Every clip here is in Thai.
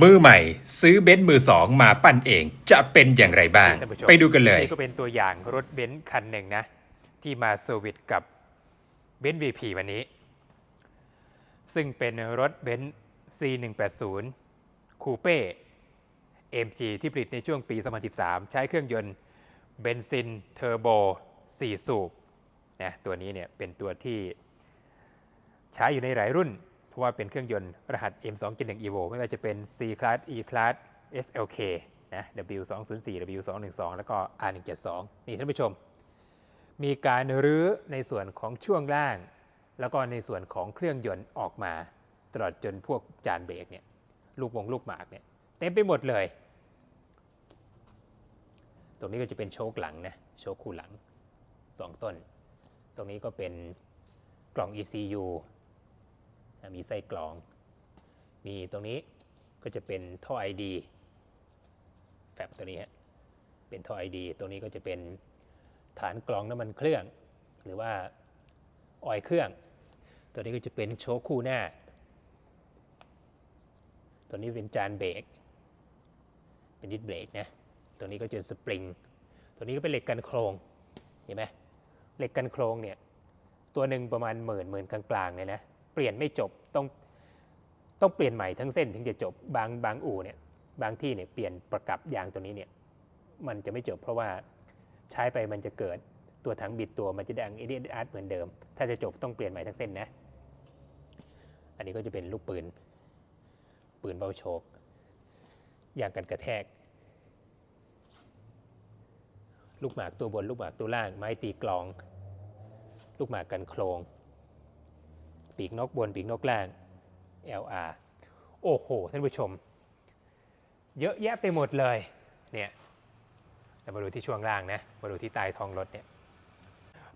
มือใหม่ซื้อเบนซ์มือสองมาปั้นเองจะเป็นอย่างไรบ้างท่านผู้ชมไปดูกันเลยนี่ก็เป็นตัวอย่างรถเบนซ์คันหนึ่งนะ ที่มาเซอร์วิสกับเบนซ์ VP วันนี้ ซึ่งเป็นรถเบนซ์ C180 คูเป้ AMG ที่ผลิตในช่วงปี 2013 ใช้เครื่องยนต์เบนซินเทอร์โบ 4 สูบนะตัวนี้เนี่ยเป็นตัวที่ใช้อยู่ในหลายรุ่น เพราะว่าเป็นเครื่องยนต์รหัส M271 Evo ไม่ว่าจะเป็น C Class E Class SLK นะ W204 W212 แล้วก็ R172 นี่ท่านผู้ชม มีการรื้อในส่วนของช่วงล่าง แล้วก็ในส่วนของเครื่องยนต์ออกมา ตลอดจนพวกจานเบรกเนี่ยลูกวงลูกหมากเนี่ยเต็มไปหมดเลย ตรงนี้ก็จะเป็นโชคหลังนะโชคคู่หลัง 2 ต้น ตรงนี้ก็เป็นกล่อง ECU มีไส้กรอง มีตรงนี้ก็จะเป็นท่อ ID แฟบตัวนี้ฮะเป็นท่อ ID ตรงนี้ก็จะเป็นฐานกรองน้ำมันเครื่อง หรือว่าออยเครื่อง ตัวนี้ก็จะเป็นโชคคู่หน้า ตัวนี้เป็นจานเบรก เป็นดิสเบรกนะ ตัวนี้ก็จะสปริง ตัวนี้ก็เป็นเหล็กกันโครงเห็นไหมเหล็กกันโครงเนี่ย ตัวหนึ่งประมาณหมื่นหมื่นกลางๆเลยนะ เปลี่ยนไม่จบต้องต้องเปลี่ยนใหม่ทั้งเส้นถึงจะจบบางบางอู่เนี่ยบางที่เนี่ยเปลี่ยนประกับยางตัวนี้เนี่ยมันจะไม่จบเพราะว่าใช้ไปมันจะเกิดตัวถังบิดตัวมันจะดังเอเดียอาร์ตเหมือนเดิม ถ้าจะจบต้องเปลี่ยนใหม่ทั้งเส้นนะ อันนี้ก็จะเป็นลูกปืน ปืนเบาโชกยางกันกระแทก ลูกหมากตัวบนลูกหมากตัวล่าง ไม้ตีกลอง ลูกหมากกันโครง ปีกนกบนปีกนกล่าง LR โอ้โห ท่านผู้ชม เยอะแยะไปหมดเลยเนี่ยเรามาดูที่ช่วงล่างนะ มาดูที่ใต้ท้องรถเนี่ย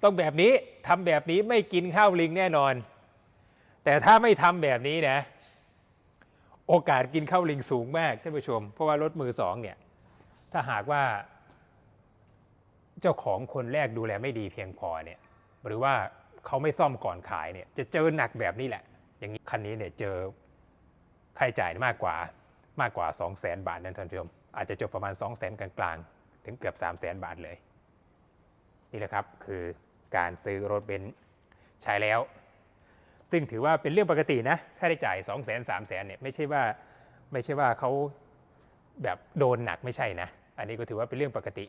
ต้องแบบนี้ทำแบบนี้ไม่กินข้าวลิงแน่นอน แต่ถ้าไม่ทำแบบนี้นะ โอกาสกินข้าวลิงสูงมากท่านผู้ชม เพราะว่ารถมือสองเนี่ยถ้าหากว่า เจ้าของคนแรกดูแลไม่ดีเพียงพอเนี่ยหรือว่า เขาไม่ซ่อมก่อนขายเนี่ยจะเจอหนักแบบนี้แหละ อย่างนี้คันนี้เนี่ยเจอค่าใช้จ่ายมากกว่ามากกว่า 2 0 0 0 0 0 บาทนั่นท่านผู้ชมอาจจะจบประมาณ 2 0 0 0 0 0 กลางๆ ถึงเกือบ 3 0 0 0 0 0 บาทเลย นี่แหละครับคือการซื้อรถเบนซ์ใช้แล้ว ซึ่งถือว่าเป็นเรื่องปกตินะค่าใช้จ่าย 2 0 0 0 0 0 3 0 0 0 0เนี่ยไม่ใช่ว่าไม่ใช่ว่าเขาแบบโดนหนักไม่ใช่นะ อันนี้ก็ถือว่าเป็นเรื่องปกติ